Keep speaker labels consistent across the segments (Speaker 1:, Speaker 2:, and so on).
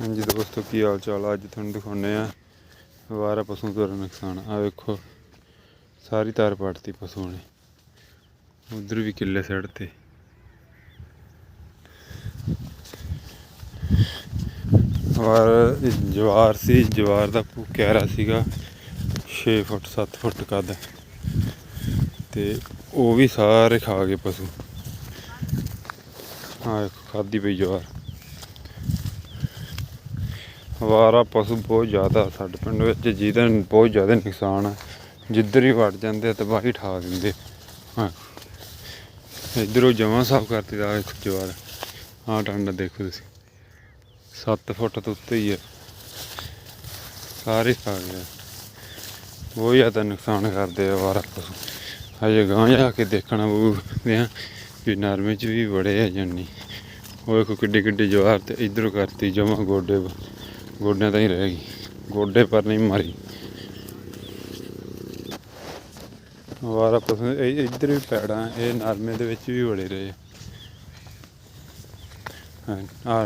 Speaker 1: ਹਾਂਜੀ ਦੋਸਤੋ, ਕੀ ਹਾਲ ਚਾਲ ਆ? ਅੱਜ ਤੁਹਾਨੂੰ ਦਿਖਾਉਂਦੇ ਆ ਵਾਰਾ ਪਸ਼ੂ ਦਾ ਨੁਕਸਾਨ। ਆ ਵੇਖੋ, ਸਾਰੀ ਤਾਰ ਪੱਟਤੀ ਪਸ਼ੂ ਨੇ। ਉਧਰ ਵੀ ਕਿੱਲੇ ਸੜ ਤੇ। ਵਾਰ, ਜਵਾਰ ਸੀ, ਜਵਾਰ ਦਾ ਕਹਿਰਾ ਸੀਗਾ 6 ਫੁੱਟ 7 ਫੁੱਟ ਕੱਦ। ਤੇ ਉਹ ਵੀ ਸਾਰੇ ਖਾ ਗਏ ਪਸ਼ੂ। ਆ ਖਾਦੀ ਪਈ ਜਵਾਰ। ਅਵਾਰਾ ਪਸ਼ੂ ਬਹੁਤ ਜ਼ਿਆਦਾ, ਸਾਡੇ ਪਿੰਡ ਵਿੱਚ ਜਿਹਦਾ ਬਹੁਤ ਜ਼ਿਆਦਾ ਨੁਕਸਾਨ ਆ। ਜਿੱਧਰ ਹੀ ਵੜ ਜਾਂਦੇ ਆ, ਤਬਾਹੀ ਠਾ ਦਿੰਦੇ। ਹਾਂ। ਇਧਰੋਂ ਜਮਾਂ ਸਾਫ਼ ਕਰਤੀ ਦਾ ਇੱਕ ਜਵਾਰ। ਹਾਂ ਟੰਡਾ ਦੇਖੋ ਤੁਸੀਂ। 7 ਫੁੱਟ ਤੋਂ ਉੱਤੇ ਹੀ ਹੈ ਸਾਰੇ ਖਾ ਗਏ ਬਹੁਤ ਜ਼ਿਆਦਾ ਨੁਕਸਾਨ ਕਰਦੇ ਆ ਅਵਾਰਾ ਪਸ਼ੂ। ਹਜੇ ਗਾਂ ਜਾ ਕੇ ਦੇਖਣਾ ਪਊ ਆ ਵੀ ਨਰਮੇ ਚ ਵੀ ਬੜੇ ਆ ਜੰਨੀ ਉਹ ਵੇਖੋ ਕਿੱਡੇ ਕਿੱਡੇ ਜਵਾਰ ਤੇ ਇਧਰੋਂ ਕਰਤੀ ਜਮਾ ਗੋਡੇ ਗੋਡਿਆਂ ਤਾਂ ਹੀ ਰਹਿ ਗਈ। ਗੋਡੇ ਪਰ ਨਹੀਂ ਮਾਰੀ। ਵਾਰਾ ਪਸੰਦ ਇੱਧਰ ਵੀ ਪੈੜਾਂ ਇਹ ਨਰਮੇ ਦੇ ਵਿੱਚ ਵੀ ਬੜੇ ਰਹੇ ਆ।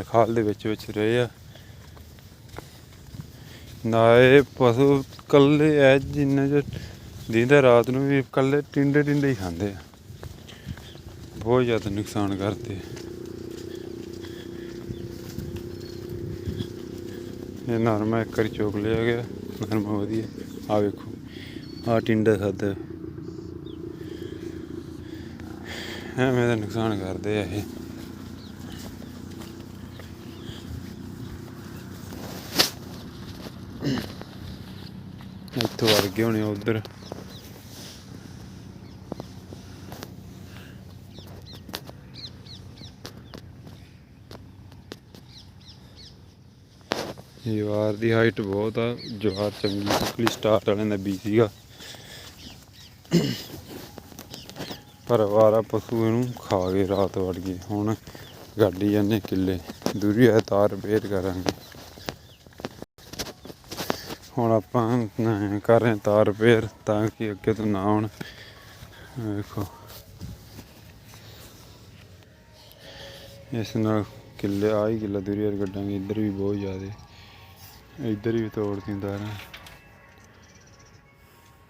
Speaker 1: ਖਾਲ ਦੇ ਵਿੱਚ ਵਿੱਚ ਰਹੇ ਆ। ਨਾ ਇਹ ਪਸ਼ੂ ਕੱਲੇ ਐ ਜਿੰਨੇ ਚ ਦਿਨ ਰਾਤ ਨੂੰ ਵੀ ਕੱਲੇ ਟਿੰਡੇ ਟਿੰਡੇ ਹੀ ਖਾਂਦੇ ਆ। ਬਹੁਤ ਜ਼ਿਆਦਾ ਨੁਕਸਾਨ ਕਰਦੇ ਆ ਇਹ ਨਰਮਾ ਇੱਕ ਵਾਰੀ ਚੋਕ ਲਿਆ ਗਿਆ। ਨਰਮਾ ਵਧੀਆ। ਆ ਵੇਖੋ। ਆ ਟਿੰਡਾ ਸੱਦ। ਐਵੇਂ ਦਾ ਨੁਕਸਾਨ ਕਰਦੇ ਆ ਇਹ। ਇੱਥੋਂ ਵੜ ਗਏ ਹੋਣੇ ਉਧਰ। ਜਵਾਰ ਦੀ ਹਾਈਟ ਬਹੁਤ ਆ। ਜਵਾਰ ਚੰਗੀ ਨਿਕਲੀ ਸਟਾਰ ਵਾਲਿਆਂ ਦਾ ਬੀ ਸੀਗਾ। ਪਰ ਵਾਰਾ ਪਸ਼ੂ ਇਹਨੂੰ ਖਾ ਗਏ, ਰਾਤ ਵੜ ਗਏ। ਹੁਣ ਗੱਡੀ ਜਾਂਦੇ ਕਿੱਲੇ। ਦੂਰੀ ਆ ਤਾਰ ਰਿਪੇਅਰ ਕਰਾਂਗੇ। ਹੁਣ ਆਪਾਂ ਕਰ ਰਹੇ ਤਾਰ ਰਿਪੇਅਰ ਤਾਂ ਕਿ ਅੱਗੇ ਤੋਂ ਨਾ ਆਉਣ। ਵੇਖੋ। ਇਸ ਨਾਲ ਕਿੱਲੇ ਆ ਹੀ ਕਿੱਲਾ ਦੂਰੀ ਯਾਰ ਕੱਢਾਂਗੇ ਇੱਧਰ ਵੀ ਬਹੁਤ ਜ਼ਿਆਦਾ। ਇੱਧਰ ਵੀ ਦਿੰਦਾ ਨਾ।